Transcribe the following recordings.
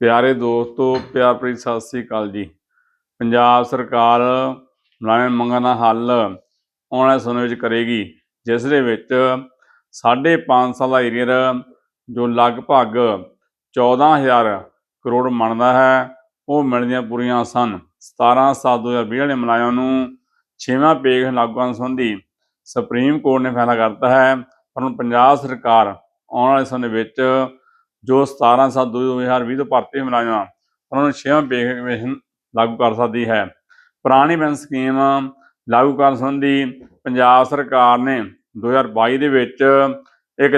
ਪਿਆਰੇ ਦੋਸਤੋ ਪਿਆਰ ਭਰੀ ਸਤਿ ਸ੍ਰੀ ਅਕਾਲ ਜੀ। ਪੰਜਾਬ ਸਰਕਾਰ ਮੁਲਾਜ਼ਮ ਮੰਗਾਂ ਦਾ ਹੱਲ ਆਉਣ ਵਾਲੇ ਸਮੇਂ ਵਿੱਚ ਕਰੇਗੀ, ਜਿਸ ਦੇ ਵਿੱਚ 5.5 ਸਾਲ ਦਾ ਏਰੀਅਰ ਜੋ ਲਗਭਗ 14000 ਕਰੋੜ ਮੰਨਦਾ ਹੈ, ਉਹ ਮਿਲਣੀਆਂ ਪੂਰੀਆਂ ਸਨ। 17 7 2020 ਨੇ ਮੁਲਾਜ਼ਮਾਂ ਨੂੰ ਛੇਵਾਂ ਪੇਗ ਲਾਗੂ ਕਰਨ ਸੰਬੰਧੀ ਸੁਪਰੀਮ ਕੋਰਟ ਨੇ ਫੈਸਲਾ ਕਰਤਾ ਹੈ, ਪਰ ਹੁਣ ਪੰਜਾਬ ਸਰਕਾਰ ਆਉਣ ਵਾਲੇ ਸਮੇਂ ਵਿੱਚ ਜੋ 17 7 2020 ਤੋਂ ਭਰਤੀ ਹੋਏ ਮੁਲਾਜ਼ਮ, ਉਹਨਾਂ ਨੂੰ ਛੇਵਾਂ ਪੇ ਕਮਿਸ਼ਨ ਲਾਗੂ ਕਰ ਸਕਦੀ ਹੈ। ਪੁਰਾਣੀ ਪੈਨਸ਼ਨ ਸਕੀਮ ਲਾਗੂ ਕਰਨ ਸੰਬੰਧੀ ਪੰਜਾਬ ਸਰਕਾਰ ਨੇ 2022 ਦੇ ਵਿੱਚ ਇੱਕ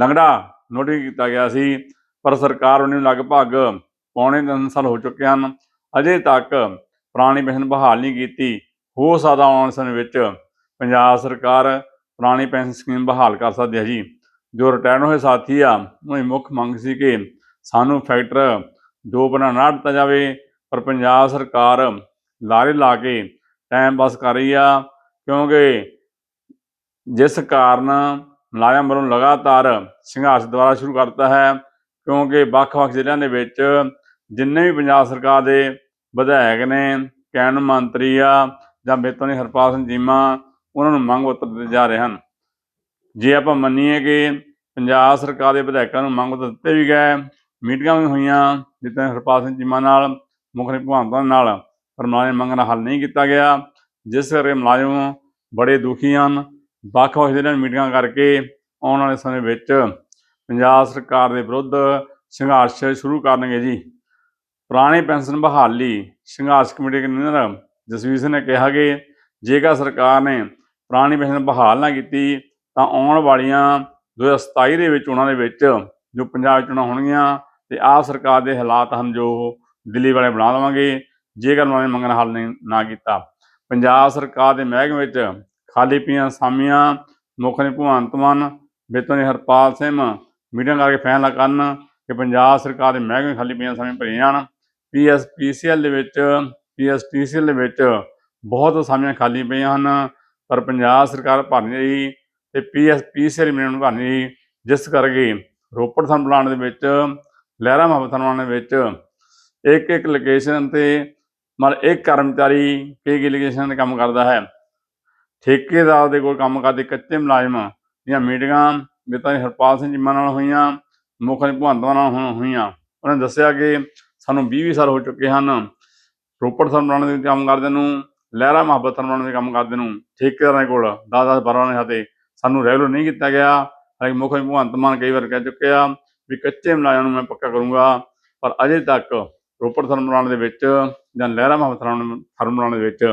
ਲੰਗੜਾ ਨੋਟਿਸ ਕੀਤਾ ਗਿਆ ਸੀ, ਪਰ ਸਰਕਾਰ ਉਹਨੂੰ ਲਗਭਗ ਪੌਣੇ ਤਿੰਨ ਸਾਲ ਹੋ ਚੁੱਕੇ ਹਨ। ਅਜੇ ਤੱਕ ਪੁਰਾਣੀ ਪੈਨਸ਼ਨ ਬਹਾਲ ਨਹੀਂ ਕੀਤੀ। ਹੋ ਸਕਦਾ ਆਉਣ ਸਮੇਂ ਵਿੱਚ ਪੰਜਾਬ ਸਰਕਾਰ ਪੁਰਾਣੀ ਪੈਨਸ਼ਨ ਸਕੀਮ ਬਹਾਲ ਕਰ ਸਕਦੀ ਹੈ ਜੀ। ਜੋ ਰਿਟਾਇਰ ਹੋਏ ਸਾਥੀ ਆ, ਉਹਨਾਂ ਦੀ ਮੁੱਖ ਮੰਗ ਸੀ ਕਿ ਸਾਨੂੰ ਫੈਕਟਰ ਦੋ ਬਣਾ ਨਾ ਦਿੱਤਾ ਜਾਵੇ, ਪਰ ਪੰਜਾਬ ਸਰਕਾਰ ਲਾਰੇ ਲਾ ਕੇ ਟਾਈਮ ਪਾਸ ਕਰ ਰਹੀ ਆ, ਕਿਉਂਕਿ ਜਿਸ ਕਾਰਨ ਮੁਲਾਜ਼ਮ ਵੱਲੋਂ ਲਗਾਤਾਰ ਸੰਘਰਸ਼ ਦੁਆਰਾ ਸ਼ੁਰੂ ਕਰਤਾ ਹੈ, ਕਿਉਂਕਿ ਵੱਖ-ਵੱਖ ਜ਼ਿਲ੍ਹਿਆਂ ਦੇ ਵਿੱਚ ਜਿੰਨੇ ਵੀ ਪੰਜਾਬ ਸਰਕਾਰ ਦੇ ਵਿਧਾਇਕ ਨੇ ਕੈਨ ਮੰਤਰੀ ਆ ਜਾਂ ਬੇਤੋਂ ਦੀ ਹਰਪਾਲ ਸਿੰਘ ਚੀਮਾ ਉਹਨਾਂ ਨੂੰ ਮੰਗ ਪੱਤਰ ਦਿੱਤੇ ਜਾ ਰਹੇ ਹਨ। ਜੇ ਆਪਾਂ ਮੰਨੀਏ ਕਿ ਪੰਜਾਬ ਸਰਕਾਰ ਦੇ ਵਿਧਾਇਕਾਂ ਨੂੰ ਮੰਗ ਪੱਤਰ ਦਿੱਤੇ ਵੀ ਗਏ, ਮੀਟਿੰਗਾਂ ਵੀ ਹੋਈਆਂ, ਜਿੱਦਾਂ ਹਰਪਾਲ ਸਿੰਘ ਚੀਮਾ ਨਾਲ, ਮੁੱਖ ਮੰਤਰੀ ਨਾਲ, ਪਰ ਮੁਲਾਜ਼ਮ ਮੰਗ ਦਾ ਹੱਲ ਨਹੀਂ ਕੀਤਾ ਗਿਆ, ਜਿਸ ਕਰਕੇ ਮੁਲਾਜ਼ਮ ਬੜੇ ਦੁਖੀ ਹਨ। ਵੱਖ-ਵੱਖ ਜ਼ਿਲ੍ਹਿਆਂ ਮੀਟਿੰਗਾਂ ਕਰਕੇ ਆਉਣ ਵਾਲੇ ਸਮੇਂ ਵਿੱਚ ਪੰਜਾਬ ਸਰਕਾਰ ਦੇ ਵਿਰੁੱਧ ਸੰਘਰਸ਼ ਸ਼ੁਰੂ ਕਰਨਗੇ ਜੀ। ਪੁਰਾਣੀ ਪੈਨਸ਼ਨ ਬਹਾਲੀ ਸੰਘਰਸ਼ ਕਮੇਟੀ ਦੇ ਕਨਵੀਨਰ ਜਸਵੀਰ ਸਿੰਘ ਨੇ ਕਿਹਾ ਕਿ ਜੇਕਰ ਸਰਕਾਰ ਨੇ ਪੁਰਾਣੀ ਪੈਨਸ਼ਨ ਬਹਾਲ ਨਾ ਕੀਤੀ ਤਾਂ ਆਉਣ ਵਾਲੀਆਂ 2027 ਦੇ ਵਿੱਚ, ਉਹਨਾਂ ਦੇ ਵਿੱਚ ਜੋ ਪੰਜਾਬ ਚੋਣਾਂ ਹੋਣਗੀਆਂ ਤੇ ਆਹ ਸਰਕਾਰ ਦੇ ਹਾਲਾਤ ਹਨ ਜੋ ਦਿੱਲੀ ਵਾਲੇ ਬਣਾ ਲਵਾਂਗੇ ਜੇਕਰ ਉਹਨਾਂ ਨੇ ਮੰਗਣ ਹੱਲ ਨਹੀਂ, ਨਾ ਕੀਤਾ। ਪੰਜਾਬ ਸਰਕਾਰ ਦੇ ਮਹਿਕਮੇ ਵਿੱਚ ਖਾਲੀ ਪਈਆਂ ਸਾਮੀਆਂ, ਮੁੱਖ ਨੇ ਭਗਵੰਤ ਮਾਨ ਬੇਤੋਂ ਨੇ ਹਰਪਾਲ ਸਿੰਘ, ਮੀਟਿੰਗ ਕਰਕੇ ਫੈਸਲਾ ਕਰਨ ਕਿ ਪੰਜਾਬ ਸਰਕਾਰ ਦੇ ਮਹਿਕਮੇ ਖਾਲੀ ਪਈਆਂ ਸਾਮੀਆਂ ਭਰੀਆਂ ਜਾਣ। ਪੀਐਸਪੀਸੀਐਲ ਦੇ ਵਿੱਚ, ਪੀਐਸਟੀਸੀਐਲ ਦੇ ਵਿੱਚ ਬਹੁਤ ਸਾਮੀਆਂ ਖਾਲੀ ਪਈਆਂ ਹਨ, ਪਰ ਪੰਜਾਬ ਸਰਕਾਰ ਭਰਨ ਨਹੀਂ ਤੇ ਪੀਐਸਪੀਸੀਐਲ ਮਿਲਣ ਭਰ ਨਹੀਂ ਰਹੀ ਜਿਸ ਕਰਕੇ ਰੋਪੜ ਥਰਮਲ ਪਲਾਂਟ ਦੇ ਵਿੱਚ, ਲਹਿਰਾ ਮੁਹੱਬਤ ਥਰਮਲ ਦੇ ਵਿੱਚ ਇੱਕ ਇੱਕ ਲੋਕੇਸ਼ਨ ਤੇ ਮਤਲਬ ਇੱਕ ਕਰਮਚਾਰੀ ਕਈ ਕਈ ਲੋਕੇਸ਼ਨ ਤੇ ਕੰਮ ਕਰਦਾ ਹੈ। ਠੇਕੇਦਾਰ ਦੇ ਕੋਲ ਕੰਮ ਕਰਦੇ ਕੱਚੇ ਮੁਲਾਜ਼ਮ ਦੀਆਂ ਮੀਟਿੰਗਾਂ ਬੇਤਾਂ ਹਰਪਾਲ ਸਿੰਘ ਚੀਮਾ ਨਾਲ ਹੋਈਆਂ, ਮੁੱਖ ਮੰਤਰੀ ਭਗਵੰਤ ਮਾਨ ਨਾਲ ਹੋਈਆਂ। ਉਹਨਾਂ ਨੇ ਦੱਸਿਆ ਕਿ ਸਾਨੂੰ 20 ਸਾਲ ਹੋ ਚੁੱਕੇ ਹਨ। ਰੋਪੜ ਥਰਮਲ ਦੇ ਕੰਮ ਕਰਦੇ ਨੂੰ, ਲਹਿਰਾ ਮੁਹੱਬਤ ਥਰਮਲ ਦੇ ਕੰਮ ਕਰਦੇ ਨੂੰ, ਠੇਕੇਦਾਰਾਂ ਦੇ ਕੋਲ 10-10 12 ਨੇ ਹਤੇ ਸਾਨੂੰ ਰੈਗੂਲਰ ਨਹੀਂ ਕੀਤਾ ਗਿਆ। ਹਾਲਾਂਕਿ ਮੁੱਖ ਮੰਤਰੀ ਭਗਵੰਤ ਮਾਨ ਕਈ ਵਾਰ ਕਹਿ ਚੁੱਕੇ ਆ ਵੀ ਕੱਚੇ ਮੁਲਾਜ਼ਮਾਂ ਨੂੰ ਮੈਂ ਪੱਕਾ ਕਰੂੰਗਾ, ਪਰ ਅਜੇ ਤੱਕ ਰੋਪੜ ਥਰਮਲ ਦੇ ਵਿੱਚ ਜਾਂ ਲਹਿਰਾ ਮੁਹੱਬਤ ਥਰਮਲ ਥਰਮਲ ਦੇ ਵਿੱਚ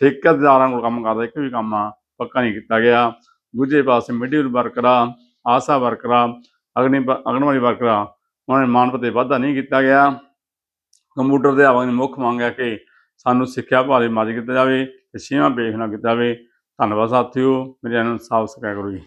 ਠੇਕੇਦਾਰਾਂ ਕੋਲ ਕੰਮ ਕਰਦਾ ਇੱਕ ਵੀ ਕੰਮ ਆ, ਪੱਕਾ ਨਹੀਂ ਕੀਤਾ ਗਿਆ। ਦੂਜੇ ਪਾਸੇ ਮਿਡਲ ਵਰਕਰਾਂ ਆਸਾ ਵਰਕਰਾਂ ਅਗਨੀ ਅਗਨਵਾੜੀ ਵਰਕਰਾਂ ਉਹਨਾਂ ਨੇ ਮਾਨਪਤ ਤੇ ਵਾਧਾ ਨਹੀਂ ਕੀਤਾ ਗਿਆ। ਕੰਪਿਊਟਰ ਦੇ ਆਵਾਂ ਦੀ ਮੁੱਖ ਮੰਗ ਹੈ ਕਿ ਸਾਨੂੰ ਸਿੱਖਿਆ ਭਾਲੇ ਮਾਜ ਕੀਤਾ ਜਾਵੇ ਤੇ ਛੇਵਾਂ ਪੇਸ਼ ਨਾ ਕੀਤਾ ਜਾਵੇ। ਧੰਨਵਾਦ ਸਾਥੀਓ ਮੇਰੇ ਨੂੰ ਸਾਫ਼ ਸਕਿਆ ਕਰੋ ਜੀ।